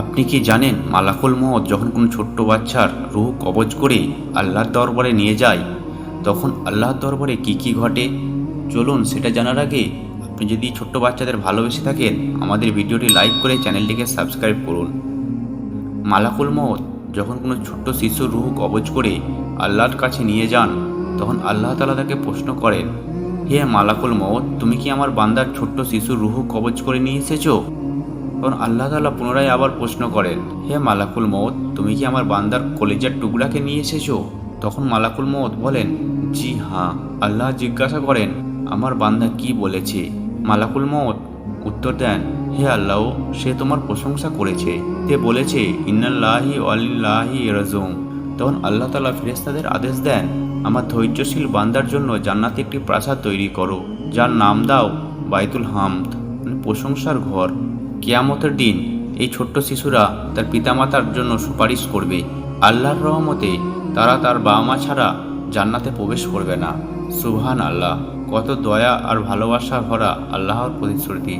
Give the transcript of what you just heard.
আপনি কি জানেন মালাকুল মত যখন কোনো ছোট্ট বাচ্চার রুহ কবজ করে আল্লাহর দরবারে নিয়ে যায়, তখন আল্লাহর দরবারে কি কি ঘটে? চলুন সেটা জানার আগে আপনি যদি ছোট্ট বাচ্চাদের ভালোবেসে থাকেন, আমাদের ভিডিওটি লাইক করে চ্যানেলটিকে সাবস্ক্রাইব করুন। মালাকুল মত যখন কোনো ছোট্ট শিশুর রুহ কবজ করে আল্লাহর কাছে নিয়ে যান, তখন আল্লাহ তালা তাকে প্রশ্ন করেন, হে মালাকুল মত তুমি কি আমার বান্দার ছোট্ট শিশুর রুহ কবজ করে নিয়ে এসেছ? তখন আল্লাহ তালা পুনরায় আবার প্রশ্ন করেন, হে মালাকুল মৌত তুমি কি আমার বান্দার কলেজের টুকরাকে নিয়ে এসেছ? তখন মালাকুল মৌত বলেন, জি হ্যাঁ। আল্লাহ জিজ্ঞাসা করেন, আমার বান্দা কি বলেছে? মালাকুল মৌত উত্তর দেন, হে আল্লাহ, সে তোমার প্রশংসা করেছে। তে বলেছে, ইন্নাল্লাহি আলিল্লাহি রাজুম তখন আল্লাহ তালা ফেরেস্তাদের আদেশ দেন, আমার ধৈর্যশীল বান্দার জন্য জান্নাতে একটি প্রাসাদ তৈরি করো, যার নাম দাও বাইতুল হামদ মানে প্রশংসার ঘর। কেয়ামতের দিন এই ছোট্ট শিশুরা তার পিতামাতার জন্য সুপারিশ করবে। আল্লাহর রহমতে তারা তার বাবা মা ছাড়া জান্নাতে প্রবেশ করবে না। সুবহান আল্লাহ কত দয়া আর ভালোবাসা ভরা আল্লাহর প্রতিশ্রুতি।